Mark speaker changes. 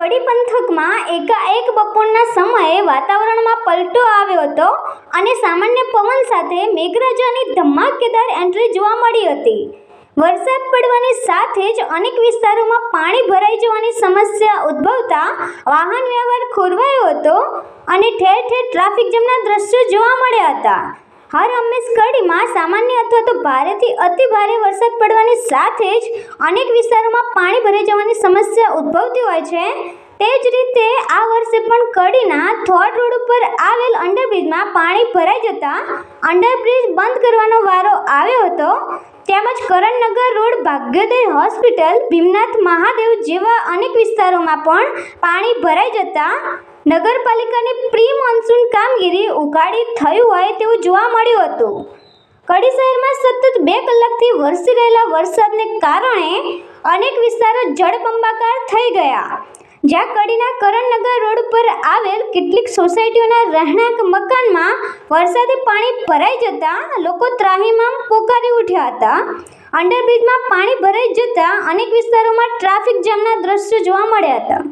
Speaker 1: કડી પંથકમાં એકાએક બપોરના સમયે વાતાવરણમાં પલટો આવ્યો હતો અને સામાન્ય પવન સાથે મેઘરાજાની ધમાકેદાર એન્ટ્રી જોવા મળી હતી. વરસાદ પડવાની સાથે જ અનેક વિસ્તારોમાં પાણી ભરાઈ જવાની સમસ્યા ઉદ્ભવતા વાહન વ્યવહાર ખોરવાયો હતો અને ઠેર ઠેર ટ્રાફિક જામના દ્રશ્યો જોવા મળ્યા હતા. હર હંમેશ કડીમાં સામાન્ય અથવા તો ભારેથી અતિ ભારે વરસાદ પડવાની સાથે જ અનેક વિસ્તારોમાં પાણી ભરાઈ જવાની સમસ્યા ઉદ્ભવતી હોય છે. તે જ રીતે આ વર્ષે પણ કડીના થોટ રોડ ઉપર આવેલ અંડરબ્રિજમાં પાણી ભરાઈ જતા અંડરબ્રિજ બંધ કરવાનો વારો આવ્યો હતો. તેમજ કરણનગર રોડ ભાગ્યોદય હોસ્પિટલ, ભીમનાથ મહાદેવ જેવા અનેક વિસ્તારોમાં પણ પાણી ભરાઈ જતા નગરપાલિકાની પ્રી મોન્સૂન કામગીરી ઉગાડી થયું હોય તેવું જોવા મળ્યું હતું. કડી શહેરમાં સતત બે કલાકથી વરસી રહેલા વરસાદને કારણે અનેક વિસ્તારો જળબંબાકાર થઈ ગયા. જ્યાં કડીના કરણનગર રોડ પર આવેલ કેટલીક સોસાયટીઓના રહેણાંક મકાનમાં વરસાદી પાણી ભરાઈ જતા લોકો ત્રાહીમામ પોકારી ઉઠ્યા હતા. અંડરબ્રિજમાં પાણી ભરાઈ જતા અનેક વિસ્તારોમાં ટ્રાફિક જામના દ્રશ્યો જોવા મળ્યા હતા.